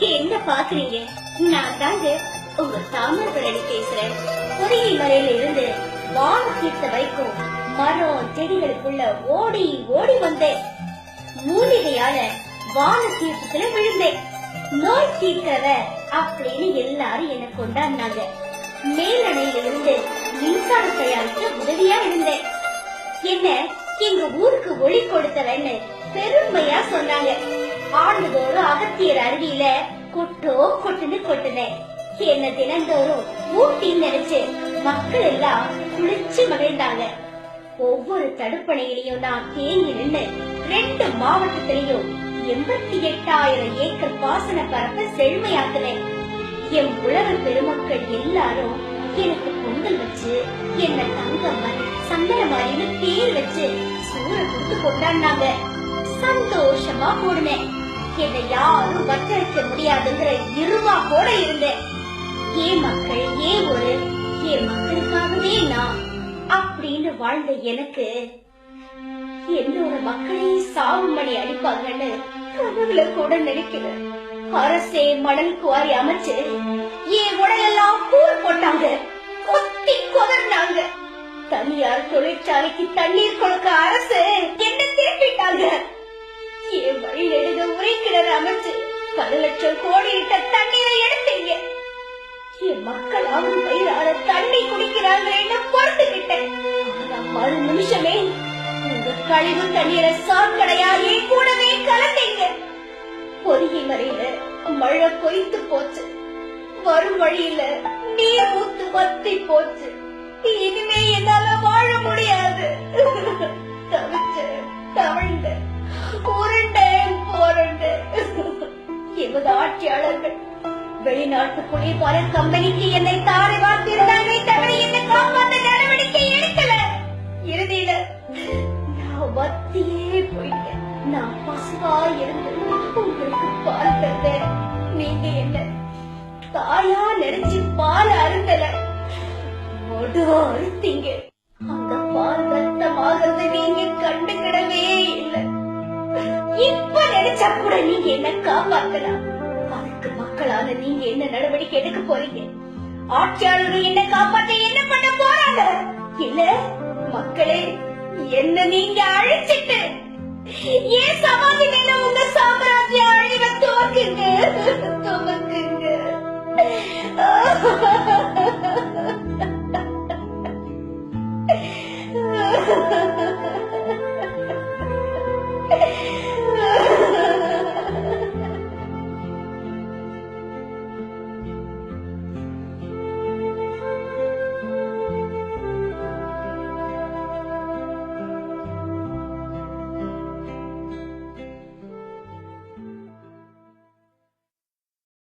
என்ன பாக்குறீங்க நான் தாங்க உங்க தாமிரபரணி பேசுறேன். பொறியை மலையில இருந்து வாழ தீர்த்த வைக்கும் மரம் செடிகளுக்குள்ள ஓடி ஓடி வந்தேன். மூலிகையால வாழ தீர்த்தத்துல விழுந்தேன். நோய் தீர்க்கிறவ அப்படின்னு எல்லாரும் என்ன கொண்டாடினாங்க. மேலணையில இருந்து மின்சாரம் தயாரிக்க உதவியா இருந்தேன். என்ன எங்க ஊருக்கு ஒளி கொடுத்தவன்னு பெருமையா சொன்னாங்க. ஆண்டுதோறும் அகத்தியர் அருவியில கொட்டோ கொட்டுன்னு கொட்டுனேன் என்ன தினந்தோறும் ஊட்டின்னு நினைச்சு மக்கள் எல்லாம் குளிச்சு மகிழ்ந்தாங்க. ஒவ்வொரு தடுப்பணையிலையும் நான் தேங்கி நின்னு ரெண்டு மாவட்டத்திலையும் எண்பத்தி எட்டாயிரம் ஏக்கர் பாசன பரப்ப செழுமையாக்குனேன். என் உழவர் பெருமக்கள் எல்லாரும் எனக்கு பொங்கல் வச்சு என்ன தங்கம்மன் சந்தனமாரின்னு பேர் வச்சு சூற கொடுத்து கொண்டாடினாங்க. சந்தோஷமா போடுனேன் என்னை யாரும் வச்சரிக்க முடியாதுங்கிற இருமா கூட இருந்தேன். ஏன் மக்கள் ஏன் ஒரு என் மக்களுக்காகவே நான் அப்படின்னு வாழ்ந்த எனக்கு என்னோட மக்களையே சாவு மணி அடிப்பாங்கன்னு கனவுல கூட நினைக்கிறேன் அரசே மணல் குவாரி அமைச்சு என் உடலெல்லாம் கூர் போட்டாங்க. கொத்தி கொதர்னாங்க தனியார் தொழிற்சாலைக்கு தண்ணீர் கொடுக்க அரசு என்ன திருப்பிட்டாங்க என் வழி நெடுக உரை அமைச்சு பல லட்சம் கோடி இட்ட தண்ணீரை எடுத்தீங்க. என் மக்களாவும் வயிறார தண்ணி குடிக்கிறாங்களேன்னு பொறுத்துக்கிட்டேன். ஆனா மறு நிமிஷமே உங்க கழிவு தண்ணீரை சாக்கடையாகி கூடவே கலந்தீங்க. பொறிகை மறையில மழை கொய்த்து போச்சு. வரும் வழியில நீர் ஊத்து வத்தி போச்சு. இனிமே என்னால வாழ முடியாது. தவிச்சேன் தவழ்ந்தேன் உருண்டேன் போரண்டேன் எமது ஆட்சியாளர்கள் வெளிநாட்டு கம்பெனிக்கு என்னை தாரை வார்த்திருந்தாங்களே தவிர என்னை காப்பாற்ற நடவடிக்கை எடுக்கல. இறுதியில நான் வத்தியே போயிட்டேன். நான் பசுவா இருந்து உங்களுக்கு பால் தந்தேன். நீங்க என்ன தாயா நினைச்சு பால் அருந்தல. மொடு அறுத்தீங்க அந்த பால் ரத்தமாகிறது நீங்க கண்டுக்கிடவே இல்லை. இப்ப நினைச்சா கூட நீங்க என்ன காப்பாத்தலாம். அதுக்கு மக்களால நீங்க என்ன நடவடிக்கை எடுக்க போறீங்க? ஆட்சியாளர்கள் என்ன காப்பாத்த என்ன பண்ண போறாங்க? இல்ல மக்களே என்ன நீங்க அழைச்சிட்டு ஏன் சமாதி மேல உங்க சாம்ராஜ்ய